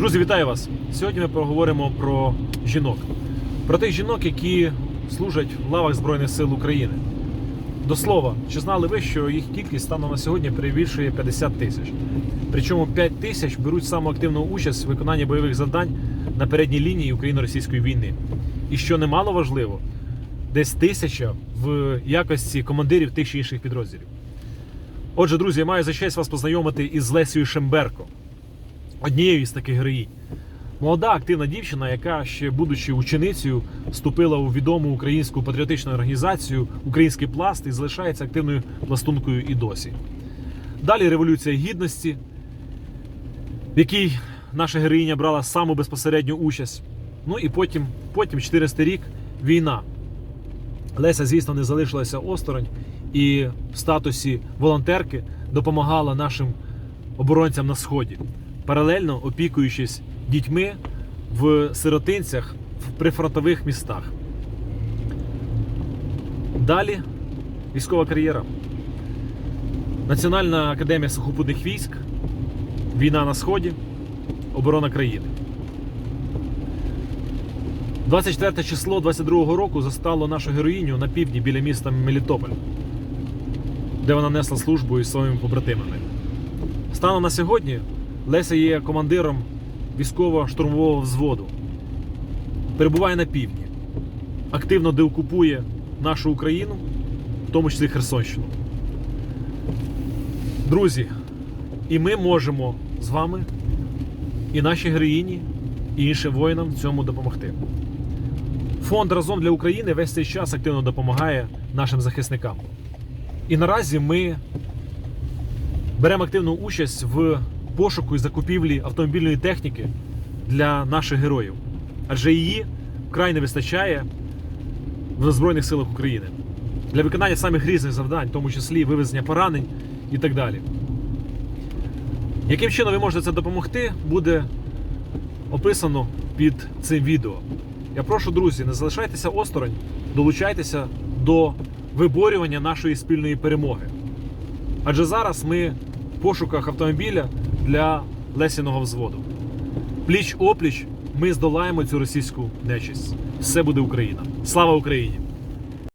Друзі, вітаю вас! Сьогодні ми поговоримо про жінок. Про тих жінок, які служать в лавах Збройних сил України. До слова, чи знали ви, що їх кількість станом на сьогодні перевищує 50 тисяч? Причому 5 тисяч беруть саму активну участь в виконанні бойових завдань на передній лінії україно-російської війни. І що немало важливо, десь тисяча в якості командирів тих чи інших підрозділів. Отже, друзі, я маю за честь вас познайомити із Лесією Шемберко однією із таких героїнь. Молода активна дівчина, яка ще будучи ученицею, вступила у відому українську патріотичну організацію Український пласт і залишається активною пластункою і досі. Далі революція гідності, в якій наша героїня брала саму безпосередню участь. Ну і потім, потім 14 рік, війна. Леся, звісно, не залишилася осторонь і в статусі волонтерки допомагала нашим оборонцям на сході, паралельно опікуючись дітьми в сиротинцях в прифронтових містах. Далі військова кар'єра. Національна академія сухопутних військ, війна на сході, оборона країни. 24 число 22-го року застало нашу героїню на півдні біля міста Мелітополь, де вона несла службу із своїми побратимами. Станом на сьогодні Леся є командиром військово-штурмового взводу. Перебуває на півдні, активно деокупує нашу Україну, в тому числі Херсонщину. Друзі, і ми можемо з вами, і нашій героїні, і іншим воїнам цьому допомогти. Фонд разом для України весь цей час активно допомагає нашим захисникам. І наразі ми беремо активну участь в пошуку і закупівлі автомобільної техніки для наших героїв, адже її вкрай не вистачає в Збройних силах України для виконання самих різних завдань, в тому числі вивезення поранень і так далі. Яким чином ви можете це допомогти, буде описано під цим відео. Я прошу, друзі, не залишайтеся осторонь, долучайтеся до виборювання нашої спільної перемоги. Адже зараз ми в пошуках автомобіля для Лесіного взводу. Пліч опліч ми здолаємо цю російську нечисть. Все буде Україна. Слава Україні!